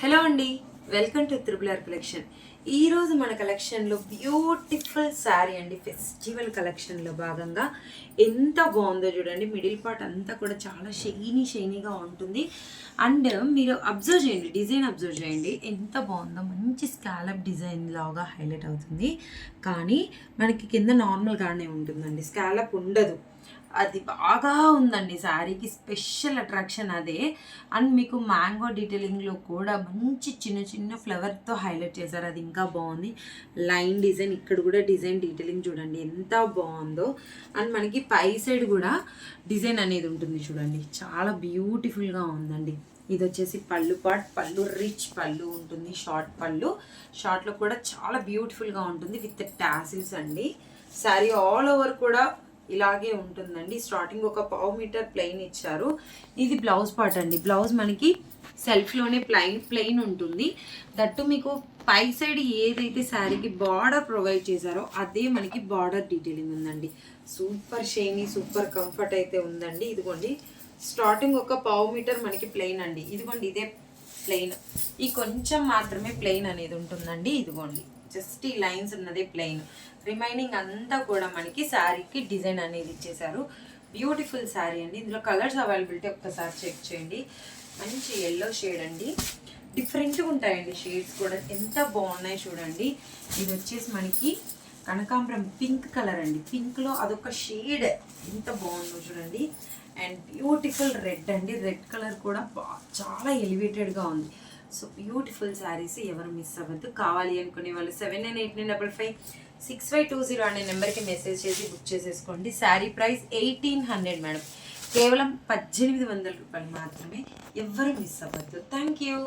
Hello అండి welcome to triple R collection. ఈరోజు మన కలెక్షన్లో బ్యూటిఫుల్ శారీ అండి. ఫెస్టివల్ కలెక్షన్లో భాగంగా ఎంత బాగుందో చూడండి. మిడిల్ పార్ట్ అంతా కూడా చాలా షైనీ షైనీగా ఉంటుంది. అండ్ మీరు అబ్జర్వ్ చేయండి డిజైన్ అబ్జర్వ్ చేయండి. ఎంత బాగుందో మంచి స్కాలప్ డిజైన్ లాగా హైలైట్ అవుతుంది. కానీ మనకి కింద నార్మల్గానే ఉంటుందండి. స్కాలప్ ఉండదు. అది బాగా ఉందండి శారీకి స్పెషల్ అట్రాక్షన్ అదే. అండ్ మీకు మ్యాంగో డీటెయిలింగ్లో కూడా మంచి చిన్న చిన్న ఫ్లవర్తో హైలైట్ చేశారు. అది ఇంకా బాగుంది. లైన్ డిజైన్ ఇక్కడ కూడా డిజైన్ డీటెయిలింగ్ చూడండి ఎంత బాగుందో. అండ్ మనకి పై సైడ్ కూడా డిజైన్ అనేది ఉంటుంది చూడండి. చాలా బ్యూటిఫుల్గా ఉందండి. ఇది వచ్చేసి పళ్ళు పాట్ పళ్ళు రిచ్ పళ్ళు ఉంటుంది షార్ట్ పళ్ళు. షార్ట్లో కూడా చాలా బ్యూటిఫుల్గా ఉంటుంది విత్ టాసిల్స్ అండి. శారీ ఆల్ ఓవర్ కూడా ఇలాగే ఉంటుందండి. స్టార్టింగ్ ఒక పావు మీటర్ ప్లెయిన్ ఇచ్చారు. ఇది బ్లౌజ్ పార్ట్ అండి. బ్లౌజ్ మనకి సెల్ఫ్లోనే ప్లెయిన్ ప్లెయిన్ ఉంటుంది. దట్టు మీకు పై సైడ్ ఏదైతే శారీకి బార్డర్ ప్రొవైడ్ చేశారో అదే మనకి బార్డర్ డీటెయిలింగ్ ఉందండి. సూపర్ షైనీ సూపర్ కంఫర్ట్ అయితే ఉందండి. ఇదిగోండి. స్టార్టింగ్ ఒక పావు మీటర్ మనకి ప్లెయిన్ అండి. ఇదిగోండి ఇదే ప్లెయిన్ ఈ కొంచెం మాత్రమే ప్లెయిన్ అనేది ఉంటుందండి. ఇదిగోండి. జస్ట్ ఈ లైన్స్ ఉన్నది ప్లెయిన్ రిమైనింగ్ అంతా కూడా మనకి శారీకి డిజైన్ అనేది ఇచ్చేసారు బ్యూటిఫుల్ శారీ అండి. ఇందులో కలర్స్ అవైలబిలిటీ ఒక్కసారి చెక్ చేయండి. మంచి ఎల్లో షేడ్ అండి. డిఫరెంట్గా ఉంటాయండి షేడ్స్ కూడా. ఎంత బాగున్నాయి చూడండి. ఇది వచ్చేసి మనకి కనకాంబరం పింక్ కలర్ అండి. పింక్లో అదొక షేడ్ ఎంత బాగుందో చూడండి. అండ్ బ్యూటిఫుల్ రెడ్ అండి. రెడ్ కలర్ కూడా చాలా ఎలివేటెడ్గా ఉంది. సో బ్యూటిఫుల్ శారీస్ ఎవరు మిస్ అవ్వద్దు. కావాలి అనుకునే వాళ్ళు seven nine eight nine double five six five two zero అనే నెంబర్కి మెసేజ్ చేసి బుక్ చేసేసుకోండి. Sari price eighteen hundred madam కేవలం పద్దెనిమిది వందల రూపాయలు మాత్రమే ఎవ్వరు మిస్ అవ్వద్దు. Thank you